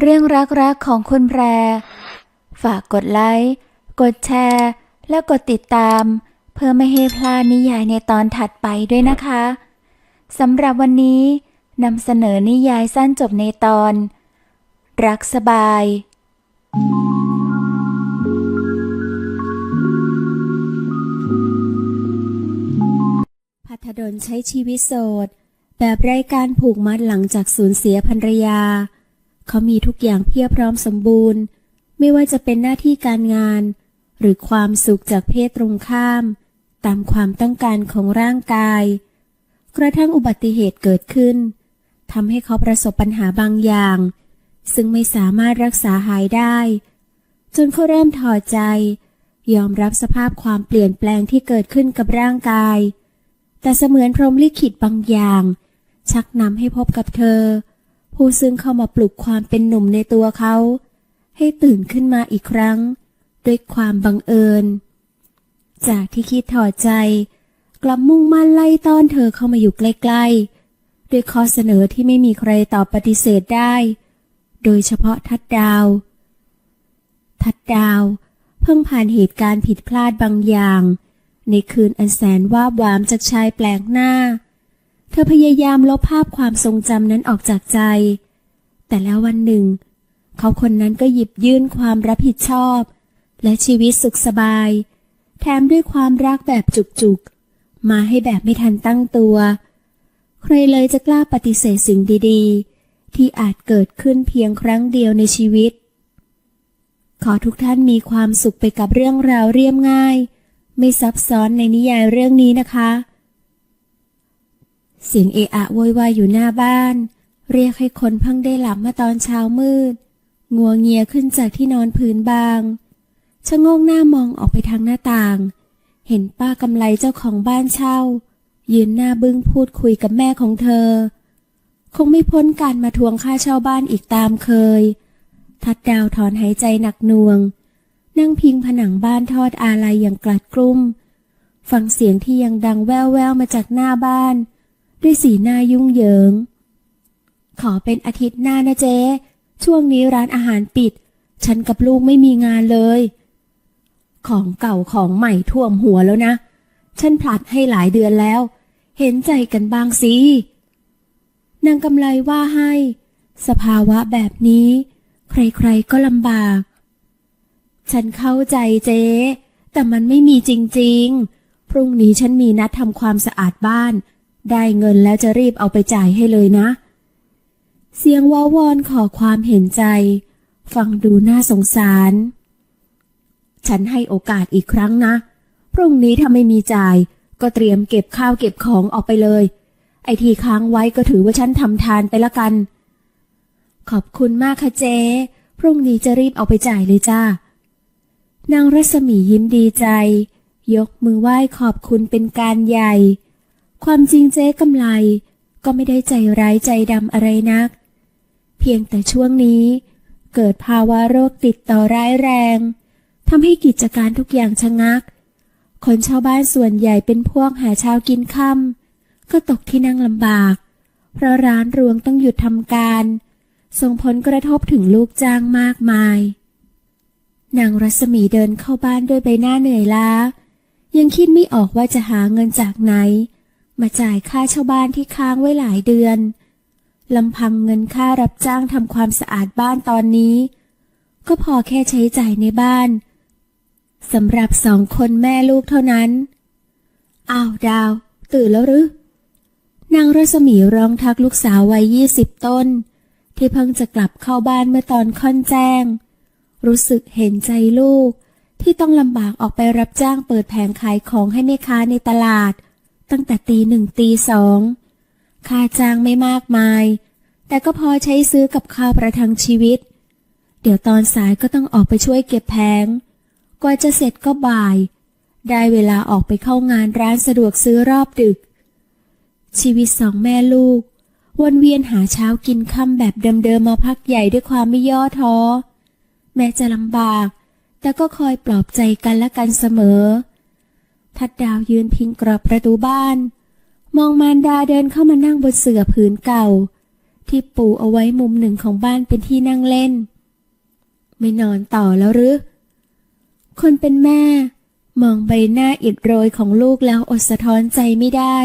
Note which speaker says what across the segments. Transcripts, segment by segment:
Speaker 1: เรื่องรักๆของคุณแพร ฝากกดไลค์ กดแชร์ และกดติดตาม เพื่อไม่ให้พลาดนิยายในตอนถัดไปด้วยนะคะสำหรับวันนี้นำเสนอนิยายสั้นจบในตอน รักสบาย พัทดลใช้ชีวิตโสด แบบไร้การผูกมัดหลังจากสูญเสียภรรยา เขามีทุกอย่างเพียบพร้อมสมบูรณ์ ไม่ว่าจะเป็นหน้าที่การงาน หรือความสุขจากเพศตรงข้าม ตามความต้องการของร่างกาย กระทั่งอุบัติเหตุเกิดขึ้นทำให้เขาประสบปัญหาบางอย่าง ซึ่งไม่สามารถรักษาหายได้ จนเขาเริ่มถอดใจ ยอมรับสภาพความเปลี่ยนแปลงที่เกิดขึ้นกับร่างกาย แต่เสมือนพรหมลิขิตบางอย่าง ชักนำให้พบกับเธอ ผู้ซึ่งเข้ามาปลุกความเป็นหนุ่มในตัวเขา ให้ตื่นขึ้นมาอีกครั้ง ด้วยความบังเอิญ จากที่คิดถอดใจ กลับมุ่งมั่นไล่ต้อนเธอเข้ามาอยู่ใกล้ๆ ด้วยข้อเสนอที่ไม่มีใครตอบปฏิเสธได้ โดยเฉพาะทัดดาว ทัดดาว เพิ่งผ่านเหตุการณ์ผิดพลาดบางอย่าง ในคืนอันแสนว่าบหวามจากชายแปลกหน้า เธอพยายามลบภาพความทรงจำนั้นออกจากใจ แต่แล้ววันหนึ่ง เขาคนนั้นก็หยิบยื่นความรับผิดชอบ และชีวิตสุขสบาย แถมด้วยความรักแบบจุกๆ มาให้แบบไม่ทันตั้งตัว ใครเลยจะกล้าปฏิเสธสิ่งดีๆ ที่อาจเกิดขึ้นเพียงครั้งเดียวในชีวิต ขอทุกท่านมีความสุขไปกับเรื่องราวเรียบง่าย ไม่ซับซ้อนในนิยายเรื่องนี้นะคะ เสียงเอะอะโวยวายอยู่หน้าบ้าน เรียกให้คนเพิ่งได้หลับมื่อตอนเช้ามืด งัวเงียขึ้นจากที่นอนพื้นบางชะโงกหน้ามองออกไปทางหน้าต่าง เห็นป้ากำไลเจ้าของบ้านเช่า ยืนหน้าบึ้งพูดคุยกับแม่ของเธอ คงไม่พ้นการมาทวงค่าเช่าบ้านอีกตามเคย ทัดดาวถอนหายใจหนักหน่วง นั่งพิงผนังบ้านทอดอาลัยอย่างกลัดกลุ้ม ฟังเสียงที่ยังดังแว่วแววมาจากหน้าบ้าน ด้วยสีหน้ายุ่งเหยิง ขอเป็นอาทิตย์หน้านะเจ๊ช่วงนี้ร้านอาหารปิด ฉันกับลูกไม่มีงานเลย ของเก่าของใหม่ท่วมหัวแล้วนะ ฉันผลัดให้หลายเดือนแล้ว เห็นใจกันบ้างสินางกำไลว่าให้ สภาวะแบบนี้ ใครๆก็ลำบาก ฉันเข้าใจเจ๊แต่มันไม่มีจริง ๆ พรุ่งนี้ฉันมีนัดทำความสะอาดบ้าน ได้เงินแล้วจะรีบเอาไปจ่ายให้เลยนะ เสียงว้าวอนขอความเห็นใจ ฟังดูน่าสงสาร ฉันให้โอกาสอีกครั้งนะ พรุ่งนี้ถ้าไม่มีจ่าย ก็เตรียมเก็บข้าวเก็บของออกไปเลย ไอที่ค้างไว้ก็ถือว่าฉันทำทานไปละกัน ขอบคุณมากค่ะเจ๊ พรุ่งนี้จะรีบเอาไปจ่ายเลยจ้านางรัศมียิ้มดีใจ ยกมือไหว้ขอบคุณเป็นการใหญ่ ความจริงเจ๊กำไลก็ไม่ได้ใจร้ายใจดำอะไรนัก เพียงแต่ช่วงนี้ เกิดภาวะโรคติดต่อร้ายแรงทำให้กิจการทุกอย่างชะงัก คนชาวบ้านส่วนใหญ่เป็นพวกหาเช้ากินค่ำก็ตกที่นั่งลำบาก เพราะร้านรวงต้องหยุดทำการ ส่งผลกระทบถึงลูกจ้างมากมาย นางรัศมีเดินเข้าบ้านด้วยใบหน้าเหนื่อยล้า ยังคิดไม่ออกว่าจะหาเงินจากไหน มาจ่ายค่าเช่าบ้านที่ค้างไว้หลายเดือนลำพังเงินค่ารับจ้างทำความสะอาดบ้านตอนนี้ ก็พอแค่ใช้จ่ายในบ้านสำหรับสองคนแม่ลูกเท่านั้น อ้าวดาว ตื่นแล้วหรือนางรัศมีร้องทักลูกสาววัยยี่สิบต้น ที่เพิ่งจะกลับเข้าบ้านเมื่อตอนค่อนแจ้ง รู้สึกเห็นใจลูกที่ต้องลำบากออกไปรับจ้างเปิดแผงขายของให้แม่ค้าในตลาด ตั้งแต่ตีหนึ่งตีสอง ค่าจ้างไม่มากมาย แต่ก็พอใช้ซื้อกับข้าวประทังชีวิต เดี๋ยวตอนสายก็ต้องออกไปช่วยเก็บแผงกว่าจะเสร็จก็บ่าย ได้เวลาออกไปเข้างานร้านสะดวกซื้อรอบดึก ชีวิตสองแม่ลูก วนเวียนหาเช้ากินค่ำแบบเดิมๆมาพักใหญ่ด้วยความไม่ย่อท้อ แม้จะลำบาก แต่ก็คอยปลอบใจกันและกันเสมอ ทัดดาวยืนพิงกรอบประตูบ้าน มองมารดาเดินเข้ามานั่งบนเสื่อผืนเก่า ที่ปูเอาไว้มุมหนึ่งของบ้านเป็นที่นั่งเล่น ไม่นอนต่อแล้วหรือ คนเป็นแม่ มองใบหน้าอิดโรยของลูกแล้วอดสะท้อนใจไม่ได้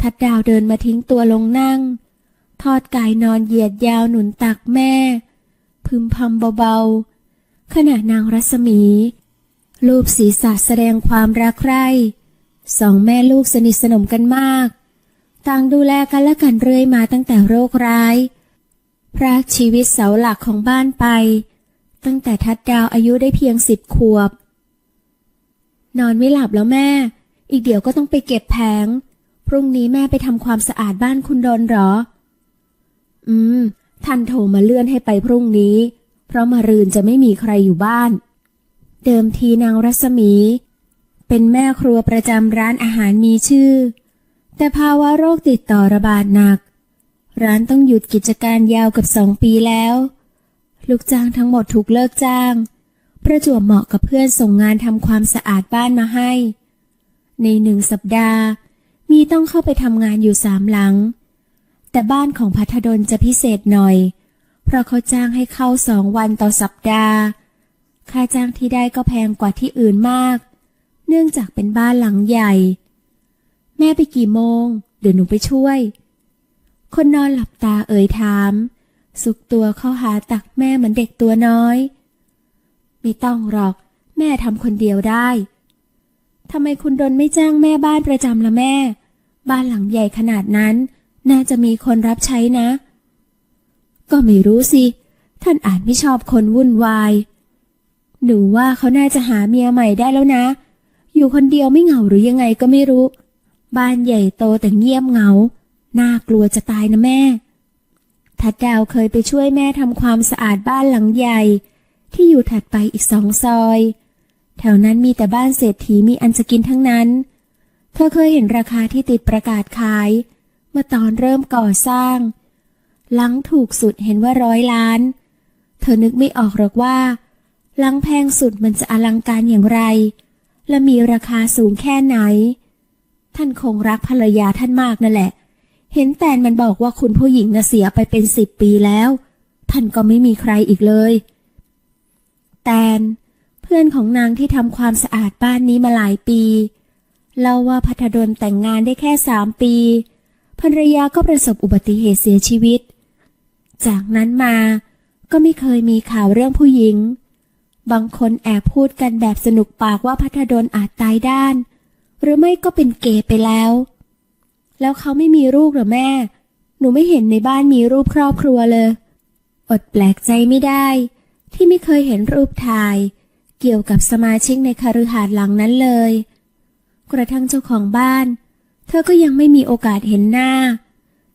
Speaker 1: ทัดดาวเดินมาทิ้งตัวลงนั่ง ทอดกายนอนเหยียดยาวหนุนตักแม่ พึมพำเบาๆขณะนางรัศมี รูปศีรษะแสดงความรักใคร่สองแม่ลูกสนิทสนมกันมาก ต่างดูแลกันและกันเรื่อยมาตั้งแต่โรคร้าย พรากชีวิตเสาหลักของบ้านไป ตั้งแต่ทัดดาวอายุได้เพียงสิบขวบ นอนไม่หลับแล้วแม่ อีกเดี๋ยวก็ต้องไปเก็บแผง พรุ่งนี้แม่ไปทำความสะอาดบ้านคุณดนหรอ อืม ท่านโทรมาเลื่อนให้ไปพรุ่งนี้ เพราะมารืนจะไม่มีใครอยู่บ้าน เดิมทีนางรัศมี เป็นแม่ครัวประจำร้านอาหารมีชื่อ แต่ภาวะโรคติดต่อระบาดหนัก ร้านต้องหยุดกิจการยาวกับสองปีแล้ว ลูกจ้างทั้งหมดถูกเลิกจ้าง ประจวบเหมาะกับเพื่อนส่งงานทำความสะอาดบ้านมาให้ ในหนึ่งสัปดาห์ มีต้องเข้าไปทำงานอยู่สามหลัง แต่บ้านของพัทดลจะพิเศษหน่อย เพราะเขาจ้างให้เข้าสองวันต่อสัปดาห์ ค่าจ้างที่ได้ก็แพงกว่าที่อื่นมาก เนื่องจากเป็นบ้านหลังใหญ่ แม่ไปกี่โมง เดี๋ยวหนูไปช่วย คนนอนหลับตาเอ่ยถาม สุกตัวเข้าหาตักแม่เหมือนเด็กตัวน้อย ไม่ต้องหรอก แม่ทำคนเดียวได้ทำไมคุณดนไม่จ้างแม่บ้านประจำละแม่ บ้านหลังใหญ่ขนาดนั้น น่าจะมีคนรับใช้นะ ก็ไม่รู้สิ ท่านอาจไม่ชอบคนวุ่นวาย หนูว่าเขาน่าจะหาเมียใหม่ได้แล้วนะ อยู่คนเดียวไม่เหงาหรือยังไงก็ไม่รู้ บ้านใหญ่โตแต่เงียบเหงา น่ากลัวจะตายนะแม่ ทัดดาวเคยไปช่วยแม่ทำความสะอาดบ้านหลังใหญ่ ที่อยู่ถัดไปอีกสองซอย แถวนั้นมีแต่บ้านเศรษฐีมีอันจะกินทั้งนั้น เธอเคยเห็นราคาที่ติดประกาศขาย เมื่อตอนเริ่มก่อสร้าง หลังถูกสุดเห็นว่าร้อยล้าน เธอนึกไม่ออกหรอกว่า หลังแพงสุดมันจะอลังการอย่างไร และมีราคาสูงแค่ไหน ท่านคงรักภรรยาท่านมากนั่นแหละ เห็นแตนมันบอกว่าคุณผู้หญิงน่ะเสียไปเป็นสิบปีแล้ว ท่านก็ไม่มีใครอีกเลย แตน เพื่อนของนางที่ทำความสะอาดบ้านนี้มาหลายปีเล่าว่าพัทดลแต่งงานได้แค่สามปี ภรรยาก็ประสบอุบัติเหตุเสียชีวิต จากนั้นมาก็ไม่เคยมีข่าวเรื่องผู้หญิง บางคนแอบพูดกันแบบสนุกปากว่าพัทดลอาจตายด้าน หรือไม่ก็เป็นเกย์ไปแล้ว แล้วเขาไม่มีลูกหรอแม่ หนูไม่เห็นในบ้านมีรูปครอบครัวเลย อดแปลกใจไม่ได้ ที่ไม่เคยเห็นรูปถ่าย เกี่ยวกับสมาชิกในคฤหาสน์หลังนั้นเลย กระทั่งเจ้าของบ้าน เธอก็ยังไม่มีโอกาสเห็นหน้า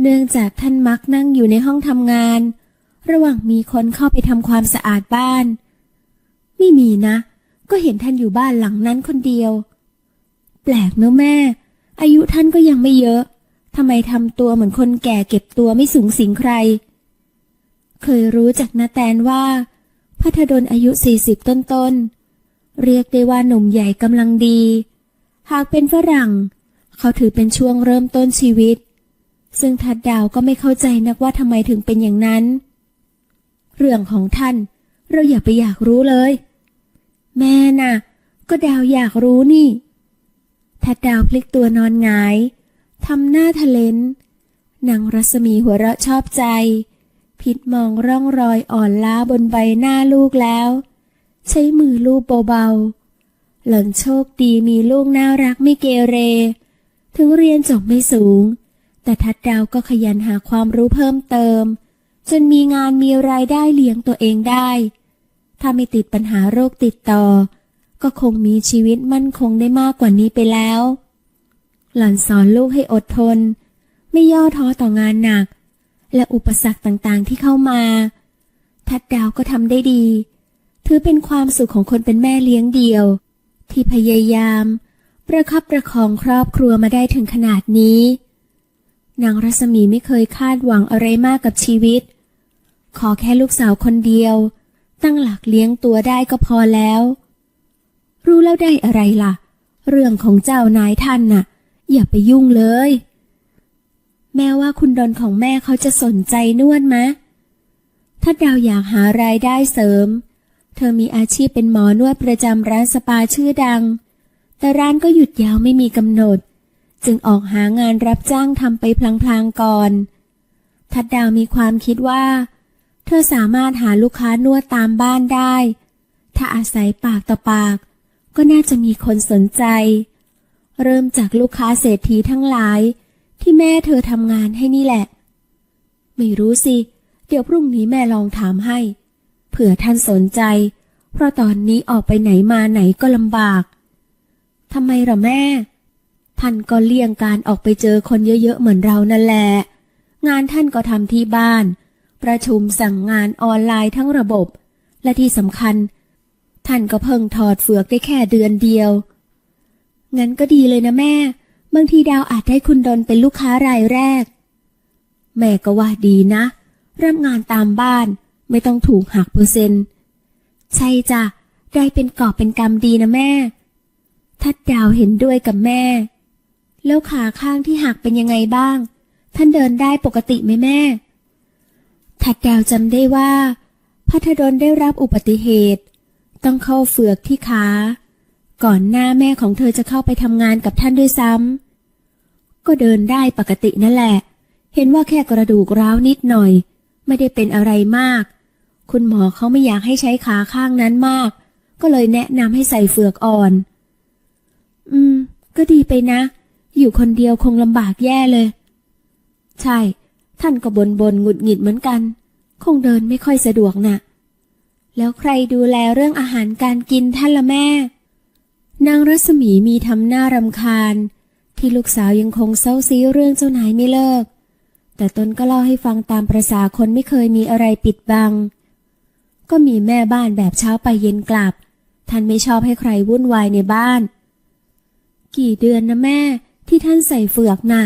Speaker 1: เนื่องจากท่านมักนั่งอยู่ในห้องทำงาน ระหว่างมีคนเข้าไปทำความสะอาดบ้าน ไม่มีนะ ก็เห็นท่านอยู่บ้านหลังนั้นคนเดียว แปลกเนอะแม่ อายุท่านก็ยังไม่เยอะทำไมทำตัวเหมือนคนแก่เก็บตัวไม่สูงสิงใคร เคยรู้จากนาแตนว่าพัทดลอายุสี่สิบต้นๆ เรียกได้ว่าหนุ่มใหญ่กำลังดี หากเป็นฝรั่ง เขาถือเป็นช่วงเริ่มต้นชีวิต ซึ่งทัดดาวก็ไม่เข้าใจนักว่าทำไมถึงเป็นอย่างนั้น เรื่องของท่านเราอย่าไปอยากรู้เลย แม่น่ะ ก็ดาวอยากรู้นี่ทัดดาวพลิกตัวนอนงายทำหน้าทะเลนนางรัศมีหัวเราะชอบใจ พิดมองร่องรอยอ่อนล้าบนใบหน้าลูกแล้ว ใช้มือลูบเบาๆ หล่อนโชคดีมีลูกน่ารักไม่เกเร ถึงเรียนจบไม่สูง แต่ทัดดาวก็ขยันหาความรู้เพิ่มเติม จนมีงานมีรายได้เลี้ยงตัวเองได้ ถ้าไม่ติดปัญหาโรคติดต่อ ก็คงมีชีวิตมั่นคงได้มากกว่านี้ไปแล้ว หล่อนสอนลูกให้อดทน ไม่ย่อท้อต่องานหนัก และอุปสรรคต่างๆที่เข้ามา ทัดดาวก็ทำได้ดี ถือเป็นความสุขของคนเป็นแม่เลี้ยงเดี่ยว ที่พยายาม ประคับประคองครอบครัวมาได้ถึงขนาดนี้ นางรัศมีไม่เคยคาดหวังอะไรมากกับชีวิต ขอแค่ลูกสาวคนเดียว ตั้งหลักเลี้ยงตัวได้ก็พอแล้ว รู้แล้วได้อะไรล่ะ เรื่องของเจ้านายท่านน่ะ อย่าไปยุ่งเลย แม่ว่าคุณดนของแม่เขาจะสนใจนวดมะ ถ้าดาวอยากหารายได้เสริม เธอมีอาชีพเป็นหมอนวดประจำร้านสปาชื่อดัง แต่ร้านก็หยุดยาวไม่มีกำหนด จึงออกหางานรับจ้างทำไปพลางๆก่อน ทัดดาวมีความคิดว่า เธอสามารถหาลูกค้านวดตามบ้านได้ ถ้าอาศัยปากต่อปาก ก็น่าจะมีคนสนใจ เริ่มจากลูกค้าเศรษฐีทั้งหลาย ที่แม่เธอทำงานให้นี่แหละ ไม่รู้สิ เดี๋ยวพรุ่งนี้แม่ลองถามให้ เผื่อท่านสนใจ เพราะตอนนี้ออกไปไหนมาไหนก็ลำบาก ทำไมหรอแม่ ท่านก็เลี่ยงการออกไปเจอคนเยอะๆเหมือนเรานั่นแหละ งานท่านก็ทำที่บ้าน ประชุมสั่งงานออนไลน์ทั้งระบบ และที่สำคัญ ท่านก็เพิ่งถอดเฟือกได้แค่เดือนเดียว งั้นก็ดีเลยนะแม่ บางทีดาวอาจได้คุณดนเป็นลูกค้ารายแรก แม่ก็ว่าดีนะรับงานตามบ้านไม่ต้องถูกหักเปอร์เซ็นต์ ใช่จ้ะ ได้เป็นกอบเป็นกำดีนะแม่ ทัดดาวเห็นด้วยกับแม่ แล้วขาข้างที่หักเป็นยังไงบ้าง ท่านเดินได้ปกติไหมแม่ ทัดดาวจำได้ว่าพัทดลได้รับอุบัติเหตุ ต้องเข้าเฟือกที่ขาก่อนหน้าแม่ของเธอจะเข้าไปทำงานกับท่านด้วยซ้ำก็เดินได้ปกตินั่นแหละ เห็นว่าแค่กระดูกร้าวนิดหน่อย ไม่ได้เป็นอะไรมาก คุณหมอเขาไม่อยากให้ใช้ขาข้างนั้นมาก ก็เลยแนะนำให้ใส่เฟือกอ่อน อืม ก็ดีไปนะ อยู่คนเดียวคงลำบากแย่เลย ใช่ ท่านก็บนบนๆหงุดหงิดเหมือนกัน คงเดินไม่ค่อยสะดวกน่ะ แล้วใครดูแลเรื่องอาหารการกินท่านละแม่ นางรัศมีมีทำหน้ารำคาญ ที่ลูกสาวยังคงเศร้าซีเรื่องเจ้านายไม่เลิก แต่ตนก็เล่าให้ฟังตามประษาคนไม่เคยมีอะไรปิดบัง ก็มีแม่บ้านแบบเช้าไปเย็นกลับ ท่านไม่ชอบให้ใครวุ่นวายในบ้าน กี่เดือนนะแม่ที่ท่านใส่เฟือกน่ะ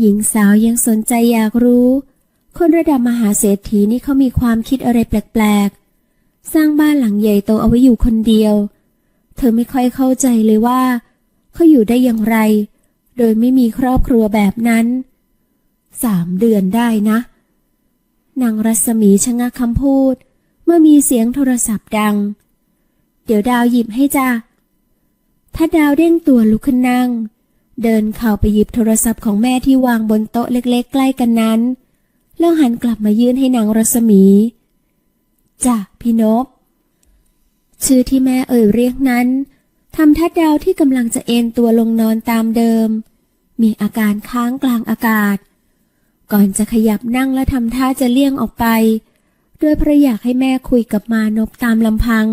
Speaker 1: หญิงสาวยังสนใจอยากรู้ คนระดับมหาเศรษฐีนี่เขามีความคิดอะไรแปลกๆ สร้างบ้านหลังใหญ่โตเอาไว้อยู่คนเดียว เธอไม่ค่อยเข้าใจเลยว่า เขาอยู่ได้อย่างไร โดยไม่มีครอบครัวแบบนั้น สามเดือนได้นะ นางรัศมีชะงักคำพูด เมื่อมีเสียงโทรศัพท์ดัง เดี๋ยวดาวหยิบให้จ้าถ้าดาวเด้งตัวลุกขึ้นนั่ง เดินเข้าไปหยิบโทรศัพท์ของแม่ที่วางบนโต๊ะเล็กๆ ใกล้กันนั้น แล้วหันกลับมายื่นให้นางรัศมีจ้ะพี่นบชื่อที่แม่เอ่ยเรียกนั้นทำทัดดาวที่กำลังจะเอนตัวลงนอนตามเดิม มีอาการค้างกลางอากาศ ก่อนจะขยับนั่งและทำท่าจะเลี่ยงออกไป ด้วยเพราะอยากให้แม่คุยกับมานพตามลำพัง